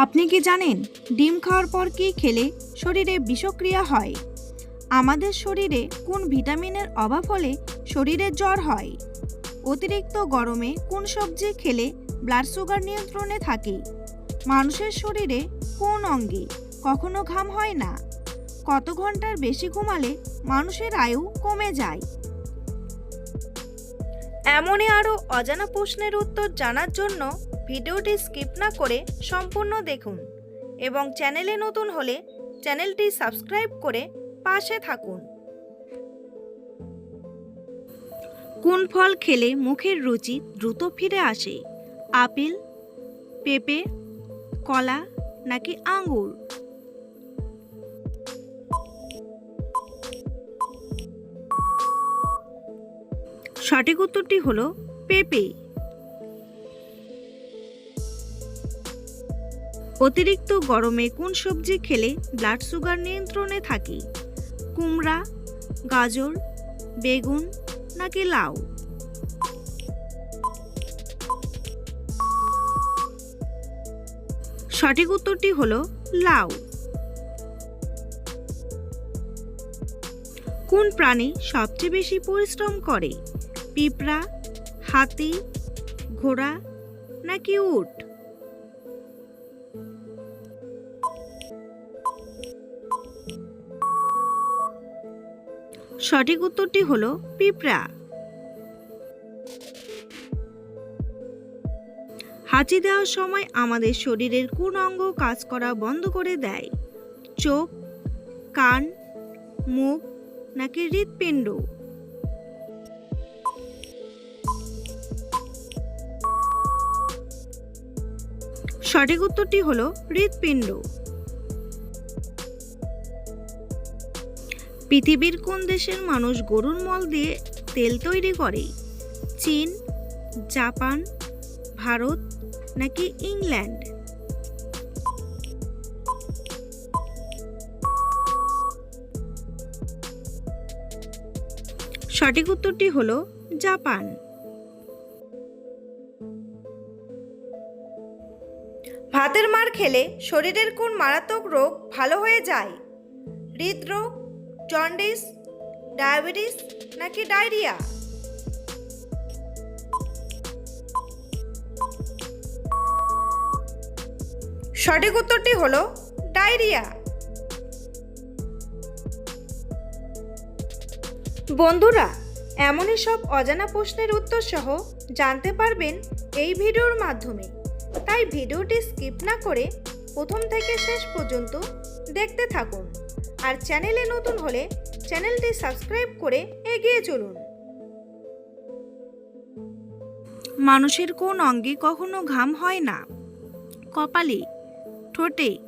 আপনি কি জানেন, ডিম খাওয়ার পর কি খেলে শরীরে বিষক্রিয়া হয়? আমাদের শরীরে কোন ভিটামিনের অভাব হলে শরীরে জ্বর হয়? অতিরিক্ত গরমে কোন সবজি খেলে ব্লাড সুগার নিয়ন্ত্রণে থাকে? মানুষের শরীরে কোন অঙ্গে কখনো ঘাম হয় না? কত ঘণ্টার বেশি ঘুমালে মানুষের আয়ু কমে যায়? এমনই আরও অজানা প্রশ্নের উত্তর জানার জন্য ভিডিওটি স্কিপ না করে সম্পূর্ণ দেখুন এবং চ্যানেলে নতুন হলে চ্যানেলটি সাবস্ক্রাইব করে পাশে থাকুন। কোন ফল খেলে মুখের রুচি দ্রুত ফিরে আসে? আপেল, পেঁপে, কলা নাকি আঙ্গুর? সঠিক উত্তরটি হলো পেঁপে। অতিরিক্ত গরমে কোন সবজি খেলে ব্লাড সুগার নিয়ন্ত্রণে থাকে? কুমড়া, গাজর, বেগুন নাকি লাউ? সঠিক উত্তরটি হলো লাউ। কোন প্রাণী সবচেয়ে বেশি পরিশ্রম করে? পিঁপড়া, হাতি, ঘোড়া নাকি উট? সঠিক উত্তরটি হলো পিঁপড়া। হাঁচি দেওয়ার সময় আমাদের শরীরের কোন অঙ্গ কাজ করা বন্ধ করে দেয়? চোখ, কান, মুখ নাকি হৃৎপিণ্ড? সঠিক উত্তরটি হলো হৃৎপিণ্ড। পৃথিবীর কোন দেশের মানুষ গরুর মল দিয়ে তেল তৈরি করে চীন, জাপান, ভারত নাকি ইংল্যান্ড? সঠিক উত্তরটি হলো জাপান। ভাতের মার খেলে শরীরের কোন মারাত্মক রোগ ভালো হয়ে যায়? হৃদরোগ জন্ডিস ডায়াবেটিস নাকি ডায়রিয়া সঠিক উত্তরটি হলো ডায়রিয়া বন্ধুরা, এমনই সব অজানা প্রশ্নের উত্তর সহ জানতে পারবেন এই ভিডিওর মাধ্যমে। তাই ভিডিওটি স্কিপ না করে প্রথম থেকে শেষ পর্যন্ত দেখতে থাকুন। আর চ্যানেলে নতুন হলে চ্যানেলটি সাবস্ক্রাইব করে এগিয়ে চলুন। মানুষের কোন অঙ্গে কখনো ঘাম হয় না। কপালে, ঠোঁটে,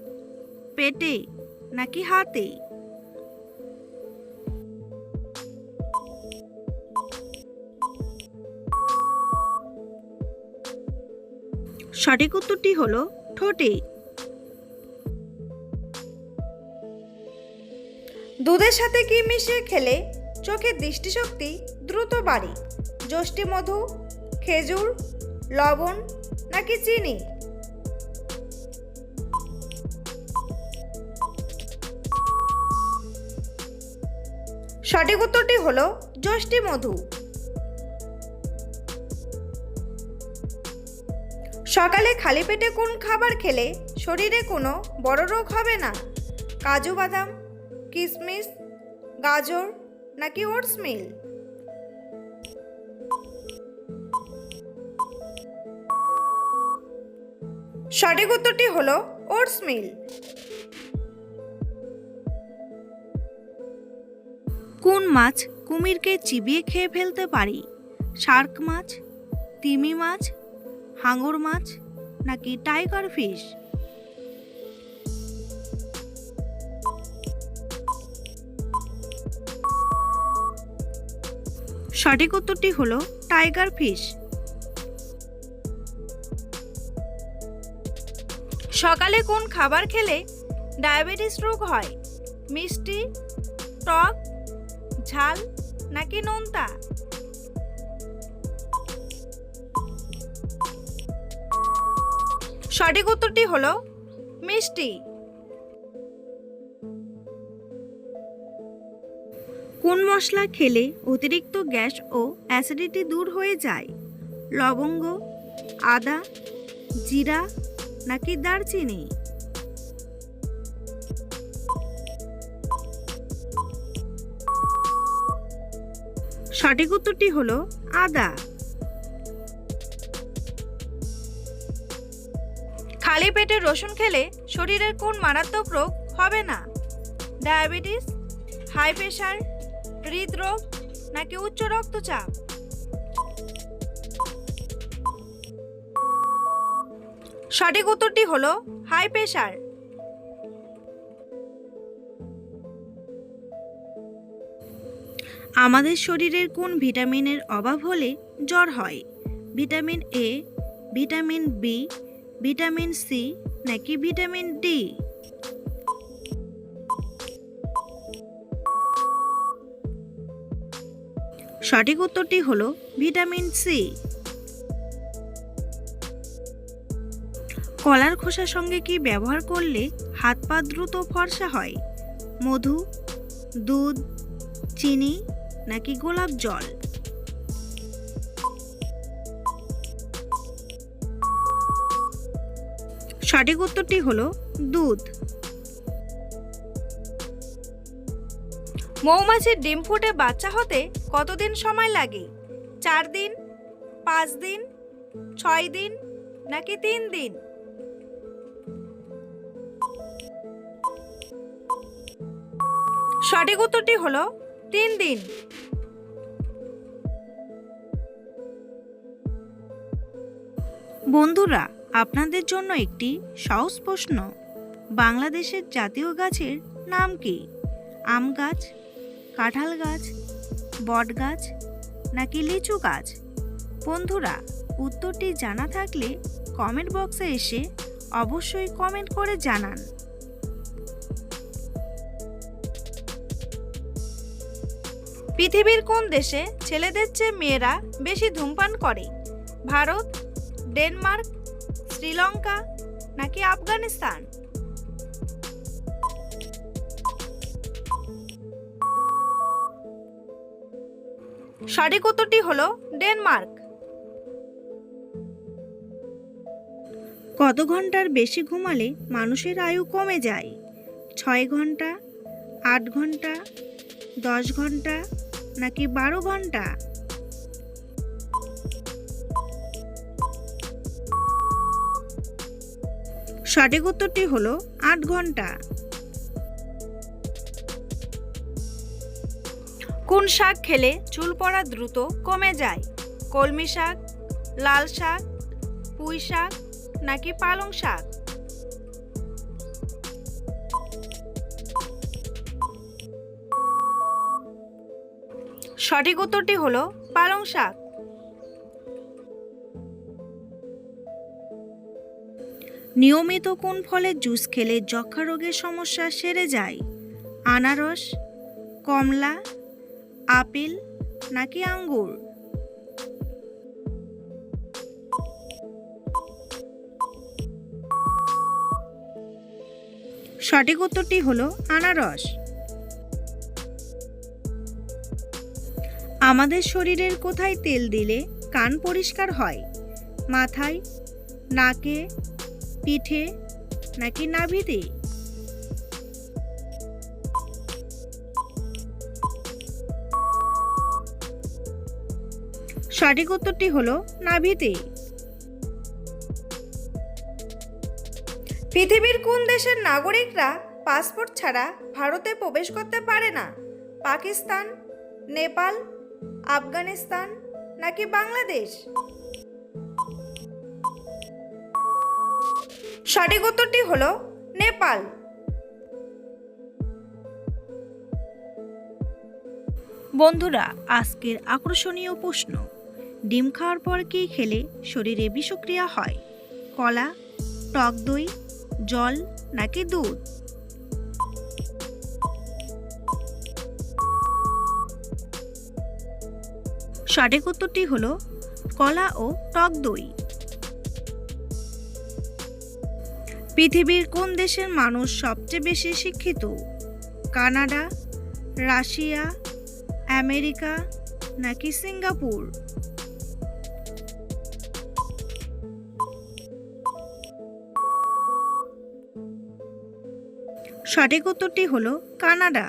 পেটে, নাকি হাতে? সঠিক উত্তরটি হলো ঠোঁটে। দুধের সাথে কি মিশিয়ে খেলে চোখের দৃষ্টিশক্তি দ্রুত বাড়ে? যষ্টি মধু, খেজুর, লবণ নাকি চিনি? সঠিক উত্তরটি হল যষ্টি মধু। সকালে খালি পেটে কোন খাবার খেলে শরীরে কোনো বড় রোগ হবে না? কাজু, বাদাম কিশমিশ গাজর নাকি ওটস মিল? সঠিক উত্তরটি হলো ওটস মিল। কোন মাছ কুমিরকে চিবিয়ে খেয়ে ফেলতে পারি? শার্ক মাছ, তিমি মাছ, হাঙর মাছ নাকি টাইগার ফিশ? সঠিক উত্তরটি হলো টাইগার ফিশ সকালে কোন খাবার খেলে ডায়াবেটিস রোগ হয়? মিষ্টি, টক, ঝাল নাকি নোনতা? সঠিক উত্তরটি হলো মিষ্টি। মশলা খেলে অতিরিক্ত গ্যাস ও অ্যাসিডিটি দূর হয়ে যায়। লবঙ্গ, আদা, জিরা নাকি দারচিনি? সঠিক উত্তরটি হলো আদা। খালি পেটে রসুন খেলে শরীরের কোন মারাত্মক রোগ হবে না? ডায়াবেটিস, হাই প্রেশার হৃদরোগ নাকি উচ্চ রক্তচাপ? সঠিক উত্তরটি হলো হাই প্রেশার আমাদের শরীরের কোন ভিটামিনের অভাব হলে জ্বর হয়? Vitamin A vitamin B vitamin C নাকি ভিটামিন ডি সঠিক উত্তরটি হলো ভিটামিন সি কলার খোসার সঙ্গে কি ব্যবহার করলে হাত পা দ্রুত ফর্সা হয়? মধু, দুধ, চিনি নাকি গোলাপ জল? সঠিক উত্তরটি হলো দুধ। মৌমাছির ডিম ফুটে বাচ্চা হতে কতদিন সময় লাগে? চার দিন? পাঁচ দিন? ছয় দিন? নাকি তিন দিন? সঠিক উত্তরটি হলো তিন দিন। বন্ধুরা, আপনাদের জন্য একটি সহজ প্রশ্ন। বাংলাদেশের জাতীয় গাছের নাম কি? আম গাছ, কাঁঠাল গাছ বট গাছ নাকি লিচু গাছ? বন্ধুরা, উত্তরটি জানা থাকলে কমেন্ট বক্সে এসে অবশ্যই কমেন্ট করে জানান। পৃথিবীর কোন দেশে ছেলেদের চেয়ে মেয়েরা বেশি ধূমপান করে? ভারত, ডেনমার্ক, শ্রীলঙ্কা নাকি আফগানিস্তান? সঠিক উত্তরটি হলো ডেনমার্ক। কত ঘণ্টার বেশি ঘুমালে মানুষের আয়ু কমে যায়? ছয় ঘণ্টা, আট ঘণ্টা, দশ ঘণ্টা, নাকি বারো ঘণ্টা? সঠিক উত্তরটি হলো আট ঘণ্টা। কোন শাক খেলে চুল পড়া দ্রুত কমে যায়? কলমি শাক, লাল শাক, পুঁই শাক নাকি পালং শাক? সঠিক উত্তরটি হলো পালং শাক। নিয়মিত কোন ফলের জুস খেলে যক্ষা রোগের সমস্যা সেরে যায়? আনারস, কমলা আপেল নাকি আঙ্গুর? সঠিক উত্তরটি হলো আনারস। আমাদের শরীরের কোথায় তেল দিলে কান পরিষ্কার হয়? মাথায়, নাকে, পিঠে নাকি নাভিতে? সঠিক উত্তরটি হলো নাভিতে। পৃথিবীর কোন দেশের নাগরিকরা পাসপোর্ট ছাড়া ভারতে প্রবেশ করতে পারে না? পাকিস্তান, নেপাল, আফগানিস্তান নাকি বাংলাদেশ? সঠিক উত্তরটি হলো নেপাল। বন্ধুরা, আজকের আকর্ষণীয় প্রশ্ন। ডিম খাওয়ার পর কী খেলে শরীরে বিষক্রিয়া হয়? কলা, টক দই, জল নাকি দুধ? সঠিক উত্তরটি হলো কলা ও টক দই। পৃথিবীর কোন দেশের মানুষ সবচেয়ে বেশি শিক্ষিত? কানাডা, রাশিয়া, আমেরিকা নাকি সিঙ্গাপুর? সঠিক উত্তরটি হলো কানাডা।